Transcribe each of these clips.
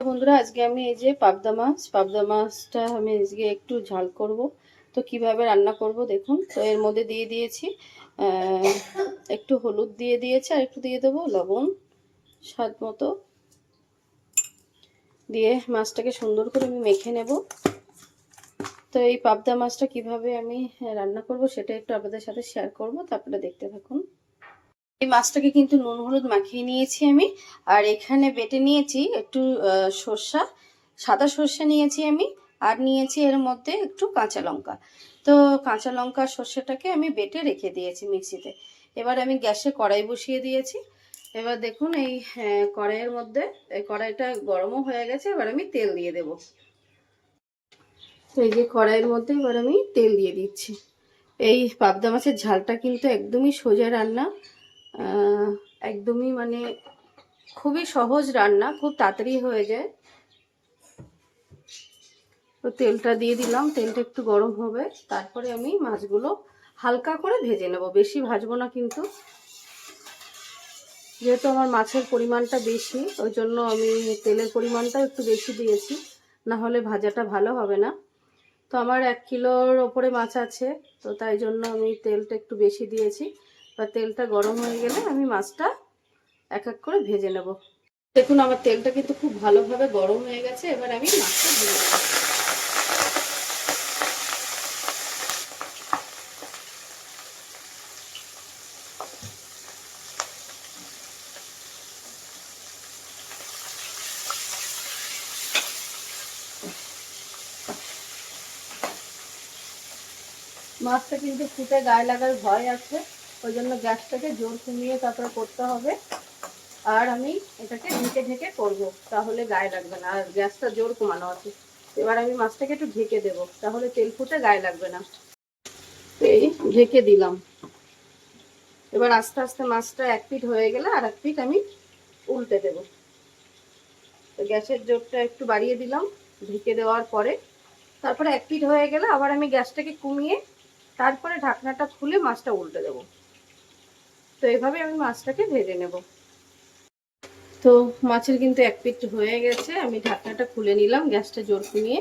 বন্ধুরা, আজকে আমি এই যে পাবদা মাছ, পাবদা মাছটা আমি আজকে একটু ঝাল করব। তো কীভাবে রান্না করব দেখুন। তো এর মধ্যে দিয়ে দিয়েছি একটু হলুদ দিয়ে দিয়েছি আর একটু দিয়ে দেবো লবণ, স্বাদ মতো। দিয়ে মাছটাকে সুন্দর করে আমি মেখে নেব। তো এই পাবদা মাছটা কীভাবে আমি রান্না করব সেটা একটু আপনাদের সাথে শেয়ার করব, তারপরে দেখতে থাকুন। এই মাছটাকে কিন্তু নুন হলুদ মাখিয়ে নিয়েছি আমি। আর এখানে বেটে নিয়েছি একটু সর্ষা সাদা সর্ষে নিয়েছি আমি আর নিয়েছি এর মধ্যে একটু কাঁচা লঙ্কা। তো কাঁচা লঙ্কা সর্ষেটাকে আমি বেটে রেখে দিয়েছি মিক্সিতে। এবার আমি গ্যাসে কড়াই বসিয়ে দিয়েছি। এবার দেখুন এই আহ, কড়াইয়ের মধ্যে এই কড়াইটা গরমও হয়ে গেছে এবার আমি তেল দিয়ে দেব। তো এই যে কড়াইয়ের মধ্যে এবার আমি তেল দিয়ে দিচ্ছি। এই পাবদা মাছের ঝালটা কিন্তু একদমই সোজা রান্না। একদমই মানে খুবই সহজ রান্না, খুব তাড়াতাড়ি হয়ে যায়। তো তেলটা দিয়ে দিলাম, তেলটা একটু গরম হবে। তারপরে আমি মাছগুলো হালকা করে ভেজে নেব, বেশি ভাজবো না কিন্তু। যেহেতু আমার মাছের পরিমাণটা বেশি, ওই জন্য আমি তেলের পরিমাণটাও একটু বেশি দিয়েছি, না হলে ভাজাটা ভালো হবে না। তো আমার এক কিলোর ওপরে মাছ আছে, তো তাই জন্য আমি তেলটা একটু বেশি দিয়েছি। বা তেলটা গরম হয়ে গেলে আমি মাছটা এক এক করে ভেজে নেব। দেখুন, আমার তেলটা কিন্তু খুব ভালোভাবে গরম হয়ে গেছে। এবার আমি মাছটা ভেজে মাছটা কিন্তু ফুটে গায়ে লাগার ভয় আছে। ওই জন্য গ্যাসটাকে জোর কমিয়ে তারপরে করতে হবে। আর আমি এটাকে ঢেকে ঢেকে করব, তাহলে গায়ে লাগবে না। আর গ্যাসটা জোর কমানো আছে। এবার আমি মাছটাকে একটু ঢেকে দেব, তাহলে তেল ফুটে গায়ে লাগবে না। এই ঢেকে দিলাম। এবার আস্তে আস্তে মাছটা এক পিঠ হয়ে গেলে আর এক পিঠ আমি উল্টে দেব। তো গ্যাসের জোরটা একটু বাড়িয়ে দিলাম, ঢেকে দেওয়ার পরে। তারপরে এক পিঠ হয়ে গেলে আবার আমি গ্যাসটাকে কমিয়ে তারপরে ঢাকনাটা খুলে মাছটা উল্টে দেব। তো এভাবে আমি মাছটাকে ভেজে নেব। তো মাছের কিন্তু এক পিঠ হয়ে গেছে, আমি ঢাকনাটা খুলে নিলাম গ্যাসটা জোর কমিয়ে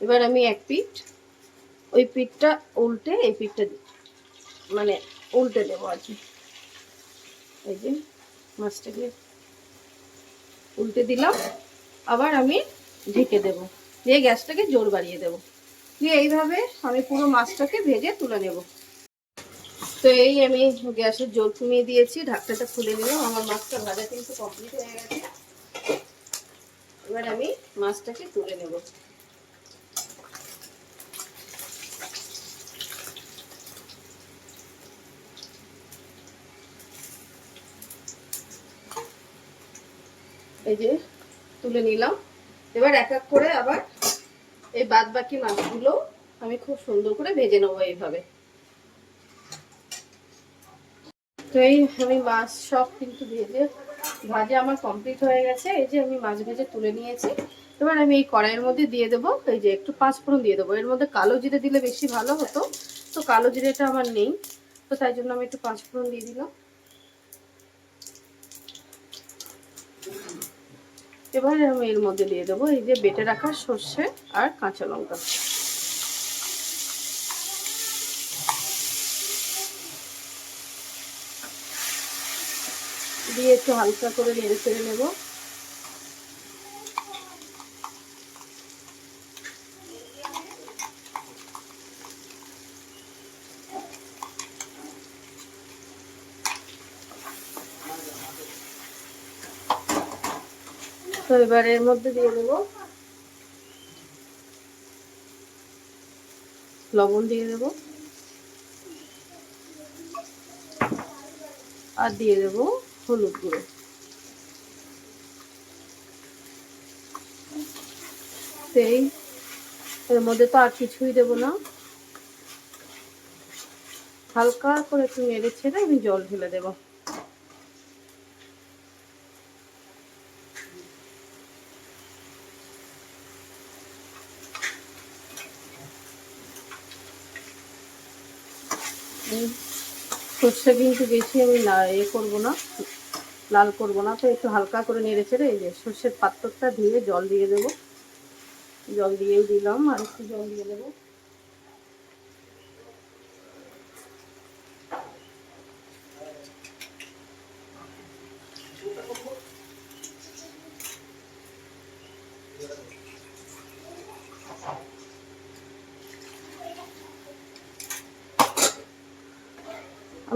এবার আমি এক পিঠ, ওই পিঠটা উল্টে এই পিঠটা মানে উল্টে দেবো আর কি। এই যে মাছটাকে উল্টে দিলাম, আবার আমি ঢেকে দেব, দিয়ে গ্যাসটাকে জোর বাড়িয়ে দেবো। দিয়ে এইভাবে আমি পুরো মাছটাকে ভেজে তুলে নেব। তো এই আমি গ্যাসের জোর কমিয়ে দিয়েছি, ঢাকনাটা খুলে নিলাম। আমার মাছটা ভাজা কিন্তু কমপ্লিট হয়ে গেছে। এবার আমি মাছটাকে তুলে নেব। এই যে তুলে নিলাম। এবার এক এক করে আবার এই বাদ বাকি মাছগুলো আমি খুব সুন্দর করে ভেজে নেব এইভাবে। তো এই আমি মাছ সব কিন্তু ভেজে ভাজা আমার কমপ্লিট হয়ে গেছে। এই যে আমি মাছ ভেজে তুলে নিয়েছি। এবার আমি এই কড়াইয়ের মধ্যে দিয়ে দেবো। এই যে একটু পাঁচ ফোড়ন দিয়ে দেবো। এর মধ্যে কালো জিরে দিলে বেশি ভালো হতো। তো কালো জিরেটা আমার নেই। তো তাই জন্য আমি একটু পাঁচ ফোড়ন দিয়ে দিলাম। এবার আমি এর মধ্যে দিয়ে দেবো এই যে বেটে রাখা সর্ষে আর কাঁচা লঙ্কা। দিয়ে একটু হালকা করে নেড়ে ফেড়ে নেব। তো এবার এর মধ্যে দিয়ে দেবো। লবণ দিয়ে দেব। আর দিয়ে দেব হলুদ গুঁড়ো। এই, এর মধ্যে তো আর কিছুই দেব না। হালকা করে একটু নেড়ে ছেড়ে আমি জল ঢেলে দেবো। সর্ষে কিন্তু বেশি আমি না এ করব না। লাল করব না, তো একটু হালকা করে নেড়ে চেড়ে এই যে সর্ষের পাত্রটা ধুয়ে জল দিয়ে দেবো। জল দিয়েই দিলাম, আর একটু জল দিয়ে দেবো।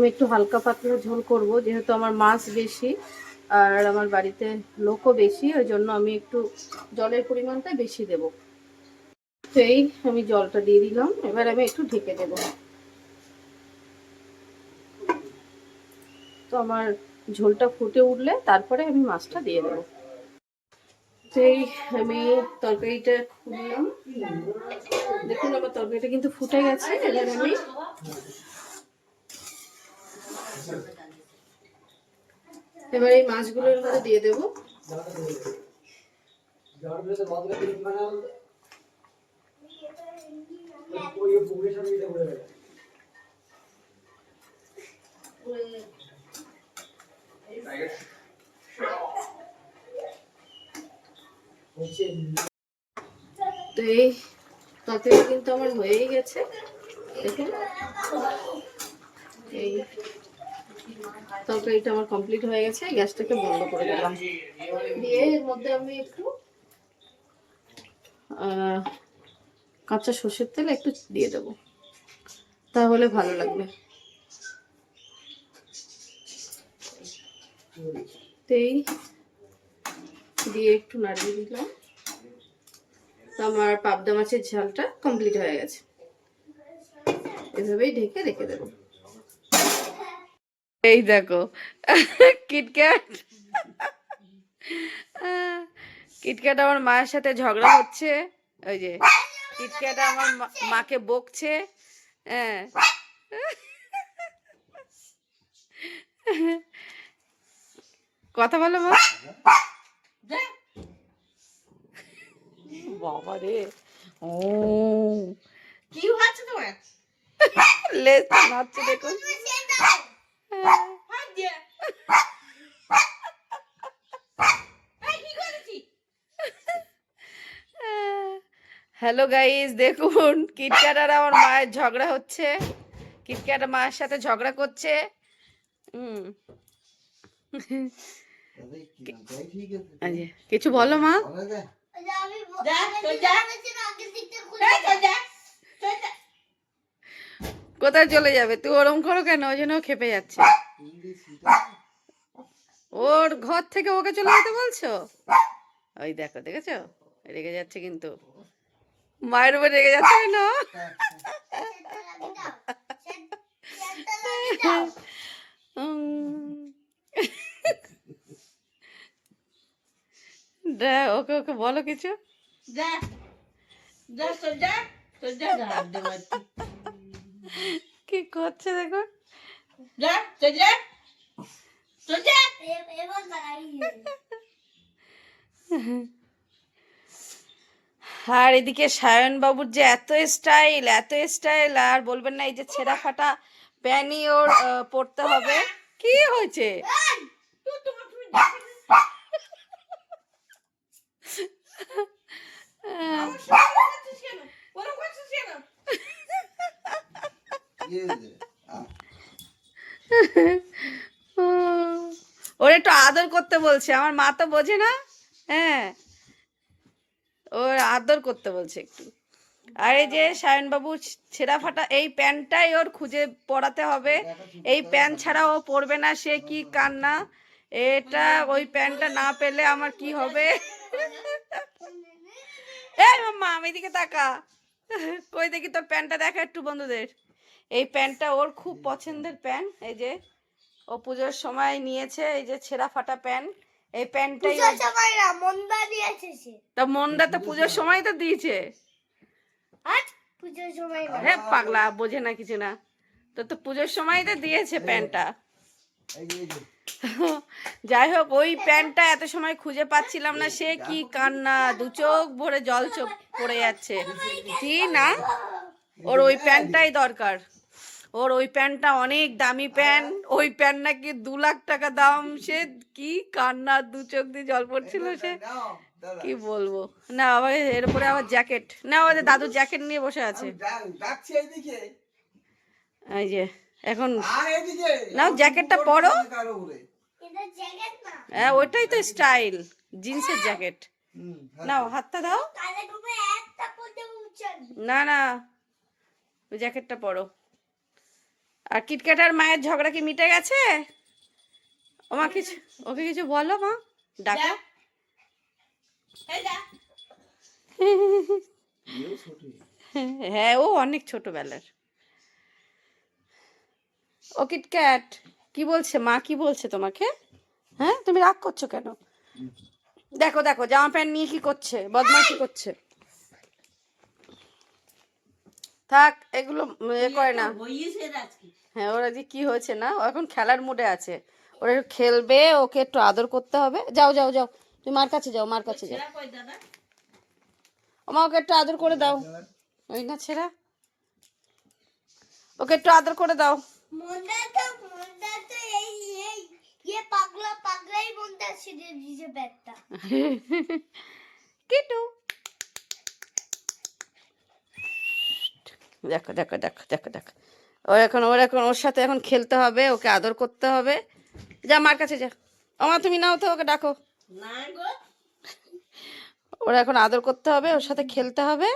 আমি একটু হালকা পাতলা ঝোল করব, যেহেতু আমার মাছ বেশি আর আমার বাড়িতে লোকও বেশি, ওই জন্য আমি একটু জলের পরিমাণটা বেশি দেব। তো এই আমি জলটা দিয়ে দিলাম, এবার আমি একটু ঢেকে দেব। তো আমার ঝোলটা ফুটে উঠলে তারপরে আমি মাছটা দিয়ে দেবো। সেই আমি তরকারিটা খুললাম। দেখুন আমার তরকারিটা কিন্তু ফুটে গেছে, এবার আমি এবার এই মাছগুলোর মধ্যে দিয়ে দেবো। তো এই তরকারি কিন্তু আমার হয়েই গেছে। দেখুন। এই তরকারিটা আমার কমপ্লিট হয়ে গেছে, গ্যাসটাকে বন্ধ করে দিলাম। দিয়ে এর মধ্যে আমি একটু কাঁচা সর্ষের তেল একটু দিয়ে দেব। তাহলে ভালো লাগবে। তো এই দিয়ে একটু নাড়িয়ে দিলাম। তো আমার পাবদা মাছের ঝালটা কমপ্লিট হয়ে গেছে। এভাবেই ঢেকে রেখে দেবো। এই দেখো। কিটক্যাট কিটক্যাট আমার মায়ের সাথে ঝগড়া হচ্ছে। ওই যে কিটক্যাট আমার মাকে বকছে। হ্যাঁ। কথা বলো মা। বাবা রে। ও। কি হচ্ছে তোমার? লেজ নাচছে দেখুন। হ্যালো গাইস দেখুন কিটক্যাট আর আমার মায়ের ঝগড়া হচ্ছে। কিটক্যাট মায়ের সাথে ঝগড়া করছে। কিছু বলো মা। কোথায় চলে যাবে? তুই ওরম করো কেন? ওই জন্য খেপে যাচ্ছে। ওর ঘর থেকে ওকে চলে যেতে বলছো? ওই দেখো, দেখেছ? রেগে যাচ্ছে কিন্তু। মায়ের উপর রেগে যাচ্ছে না ওকে ওকে বলো কিছু। যা যা যা কি করছে যা আর এদিকে সায়ন বাবুর যে এত স্টাইল এত স্টাইল আর বলবেন না এই যে ছেঁড়া ফাটা প্যানি ওর পরতে হবে। কি হয়েছে? ওর একটু আদর করতে বলছে, আমার মা তো বোঝে না? হ্যাঁ। ওর আদর করতে বলছে একটু। আর এই যে সায়নবাবু ছেঁড়া ফাটা, এই প্যান্টটাই ওর খুঁজে পরাতে হবে। এই প্যান্ট ছাড়া ও পরবে না, সে কি কান্না? এটা ওই প্যান্টটা না পেলে আমার কি হবে? এই মাম্মা আমি দিকে তাকা। কই দেখি তোর প্যান্টটা দেখা একটু বন্ধুদের। এই প্যান্টটা ওর খুব পছন্দের প্যান্ট। এই যে ও পুজোর সময় নিয়েছে এই যে ছেঁড়া ফাটা প্যান্ট। এই প্যান্টটাই ও- তা মন্দা তো পুজোর সময় তো দিয়েছে। হ্যাঁ পাগলা বোঝে না কিছু না। তো তো পুজোর সময় তো দিয়েছে প্যান্টটা। যাই হোক ওই প্যান্টটা এত সময় খুঁজে পাচ্ছিলাম না সে কি কান্না দু চোখ ভরে জল চোখ পড়ে যাচ্ছে। কি না ওর ওই প্যান্টটাই দরকার। ওর ওই প্যান্টটা অনেক দামি প্যান্ট। ওই প্যান্ট নাকি দু লাখ টাকা দাম। সে কি কান্না দু চোখ দিয়ে জল পড়ছিল সে। কি বলব? না আবার এর উপরে আবার জ্যাকেট। না ওদের দাদুর জ্যাকেট নিয়ে বসে আছে। এই যে এখন আর এদিকে জ্যাকেটটা পরো। না। হ্যাঁ ওইটাই তো স্টাইল। জিন্সের জ্যাকেট। হ্যাঁ। নাও হাতটা দাও। না না ওই জ্যাকেটটা পরো। আর কিটক্যাট আর মায়ের ঝগড়া কি মিটে গেছে? ও মা কিছু ওকে কিছু বলো মা। ডাকো। হ্যাঁ ও অনেক ছোটবেলার। ও কিটক্যাট কি বলছে? মা কি বলছে তোমাকে? হ্যাঁ তুমি রাগ করছ কেন? দেখো দেখো জামা প্যান্ট নিয়ে কি করছে? বদমাইশি করছে। থাক এগুলো করে না। হ্যাঁ ওরা যে কি হয়েছে না? ও এখন খেলার মুডে আছে। ওরা খেলবে ওকে একটু আদর করতে হবে। যাও যাও যাও। তুমি মার কাছে যাও মার কাছে যাও। ও মা ওকে একটু আদর করে দাও। ওই না ছেড়া। ওকে একটু আদর করে দাও। ইয়ে দেখো দেখো দেখো দেখো দেখো। ও এখন ওর এখন ওর সাথে এখন খেলতে হবে ওকে আদর করতে হবে। যা মার কাছে যা। আমার তুমি নাও তো ওকে ডাকো। ওর এখন আদর করতে হবে ওর সাথে খেলতে হবে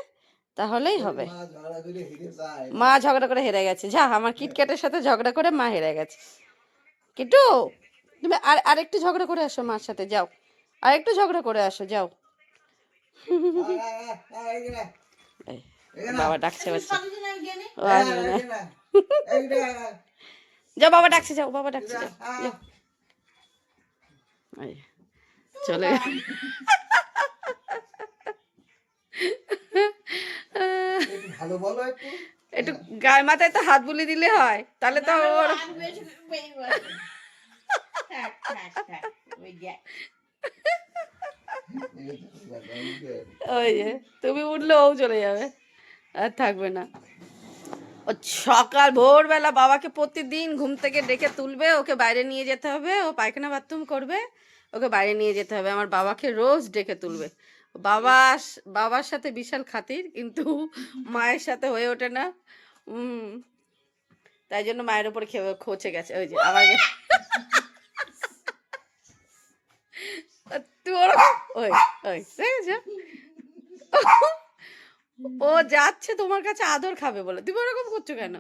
তাহলেই হবে। মা ঝগড়া করে হেরে গেছে। যা আমার কিটক্যাটের সাথে ঝগড়া করে মা হেরে গেছে। কিটু তুমি আর আরেকটু ঝগড়া করে আসো মার সাথে যাও। আরেকটু ঝগড়া করে আসো যাও। বাবা ডাকছে বাচ্চা ও আসবে না। যাও বাবা ডাকছে যাও বাবা ডাকছে যাও চলে। একটু ভালো বলো একটু। একটু গায়ে মাথায় তো হাত বুলি দিলে হয় তাহলে তো ওর ওই যে তুমি উঠলে ও চলে যাবে আর থাকবে না। সকাল, ভোরবেলা বাবাকে প্রতিদিন ঘুম থেকে ডেকে তুলবে, ওকে বাইরে নিয়ে যেতে হবে, ও পায়খানা বাথরুম করবে, ওকে বাইরে নিয়ে যেতে হবে, আমার বাবাকে রোজ ডেকে তুলবে। বাবা বাবার সাথে বিশাল খাতির, কিন্তু মায়ের সাথে হয়ে ওঠে না। তাই জন্য মায়ের খেয়ে, খোঁচে গেছে, ওই যে গে- তুই ওই ওই দেখেছ ও যাচ্ছে তোমার কাছে আদর খাবে বলে। তুমি ওরকম করছ কেন?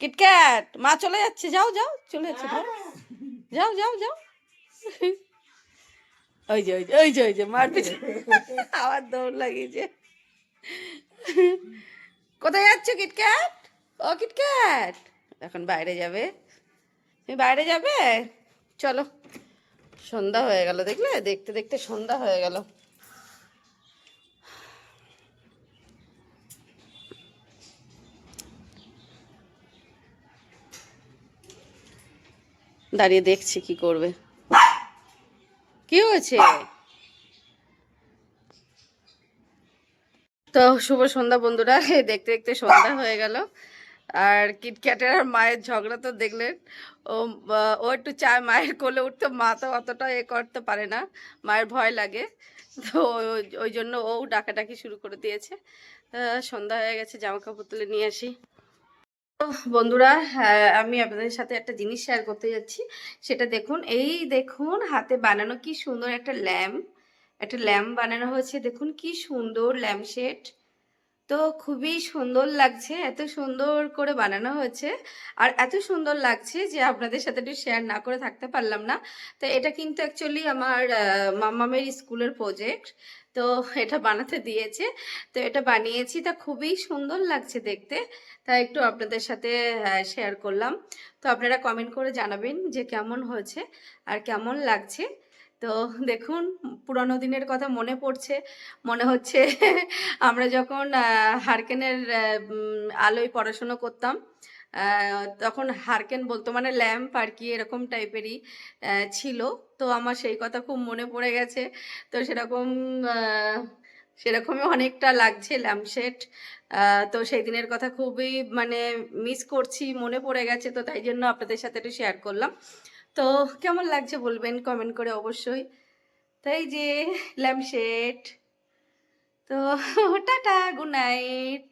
কিটক্যাট মা চলে যাচ্ছে যাও যাও চলে যাচ্ছে। যাও যাও যাও। ওই যে ওই যে ওই যে ওই যে মার পিছনে আবার দৌড় লাগিয়েছে। কোথায় যাচ্ছ কিটক্যাট? ও কিটক্যাট। এখন বাইরে যাবে। তুমি বাইরে যাবে? চলো। সন্ধ্যা হয়ে গেল, দেখলে? দেখতে দেখতে সন্ধ্যা হয়ে গেল। দাঁড়িয়ে দেখছি কি করবে। কি হয়েছে? তো, শুভ সন্ধ্যা বন্ধুরা। দেখতে দেখতে সন্ধ্যা হয়ে গেল। আর কিটক্যাটের আর মায়ের ঝগড়া তো দেখলেন। ও ও একটু চায় মায়ের কোলে উঠতে, মা তো অতটা এ করতে পারে না, মায়ের ভয় লাগে। তো ওই- জন্য ও ডাকাডাকি শুরু করে দিয়েছে। সন্ধ্যা হয়ে গেছে জামা কাপড় তুলে নিয়ে আসি। বন্ধুরা আমি আপনাদের সাথে একটা জিনিস শেয়ার করতে যাচ্ছি। সেটা দেখুন, এই দেখুন হাতে বানানো কি সুন্দর একটা ল্যাম্প। একটা ল্যাম্প বানানো হয়েছে, দেখুন কি সুন্দর ল্যাম্প শেড। তো খুবই সুন্দর লাগছে এত সুন্দর করে বানানো হয়েছে। আর এত সুন্দর লাগছে যে আপনাদের সাথে একটু শেয়ার না করে থাকতে পারলাম না। তো এটা কিন্তু অ্যাকচুয়ালি আমার আহ, মাম্মামের স্কুলের প্রজেক্ট তো এটা বানাতে দিয়েছে। তো এটা বানিয়েছি তা খুবই সুন্দর লাগছে দেখতে। তা একটু আপনাদের সাথে শেয়ার করলাম। তো আপনারা কমেন্ট করে জানাবেন যে কেমন হয়েছে আর কেমন লাগছে। তো দেখুন, পুরোনো দিনের কথা মনে পড়ছে। মনে হচ্ছে আমরা যখন হারকেনের আলোয় পড়াশুনো করতাম তখন হারকেন বলতো মানে ল্যাম্প আর কি, এরকম টাইপেরই ছিল। তো আমার সেই কথা খুব মনে পড়ে গেছে। তো সেরকম সেরকমই অনেকটা লাগছে ল্যাম্পশেড তো সেই দিনের কথা খুবই মানে মিস করছি, মনে পড়ে গেছে। তো তাই জন্য আপনাদের সাথে একটু শেয়ার করলাম। তো কেমন লাগছে বলবেন? কমেন্ট করে অবশ্যই। তাই যে ল্যাম্পশেড তো টাটা গুড নাইট